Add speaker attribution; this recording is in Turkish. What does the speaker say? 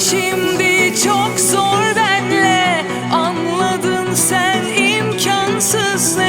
Speaker 1: şimdi çok zor benle. Anladın sen imkansız ne